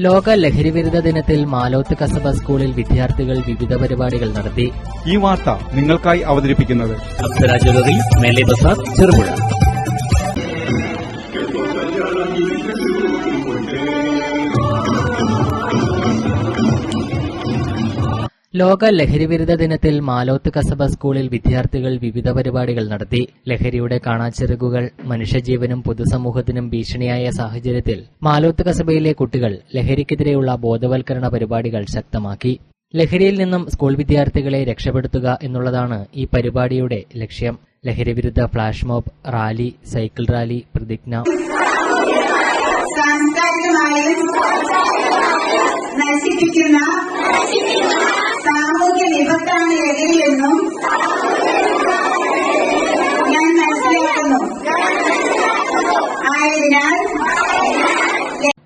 ലോക ലഹരിവിരുദ്ധ ദിനത്തിൽ മാലോത്ത് കസബ സ്കൂളിൽ വിദ്യാർത്ഥികൾ വിവിധ പരിപാടികൾ നടത്തി. ഈ വാർത്ത നിങ്ങൾക്കായി അവതരിപ്പിക്കുന്നത് ബസാർ ചെറുപുഴ. ലോക ലഹരിവിരുദ്ധ ദിനത്തിൽ മാലോത്ത് കസബ സ്കൂളിൽ വിദ്യാർത്ഥികൾ വിവിധ പരിപാടികൾ നടത്തി. ലഹരിയുടെ കാണാച്ചിറകുകൾ മനുഷ്യജീവനും പൊതുസമൂഹത്തിനും ഭീഷണിയായ സാഹചര്യത്തിൽ മാലോത്ത് കസബയിലെ കുട്ടികൾ ലഹരിക്കെതിരെയുള്ള ബോധവൽക്കരണ പരിപാടികൾ ശക്തമാക്കി. ലഹരിയിൽ നിന്നും സ്കൂൾ വിദ്യാർത്ഥികളെ രക്ഷപ്പെടുത്തുക എന്നുള്ളതാണ് ഈ പരിപാടിയുടെ ലക്ഷ്യം. ലഹരിവിരുദ്ധ flash mob rally cycle rally പ്രതിജ്ഞ. നശിപ്പിക്കുന്ന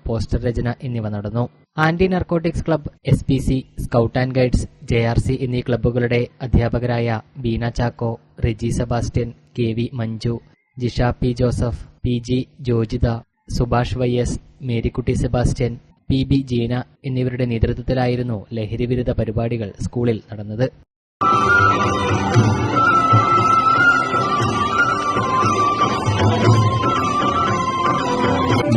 പോസ്റ്റർ രചന എന്നിവ നടന്നു. Anti narcotics club S P C scout and guides J R C എന്നീ ക്ലബ്ബുകളുടെ അധ്യാപകരായ Beena Chacko Riji Sebastian K V Manju Jisha P Joseph P G Jojitha Subhash Y S Marykutty Sebastian P B Jeena എന്നിവരുടെ നേതൃത്വത്തിലായിരുന്നു ലഹരിവിരുദ്ധ പരിപാടികൾ സ്കൂളിൽ നടന്നത്.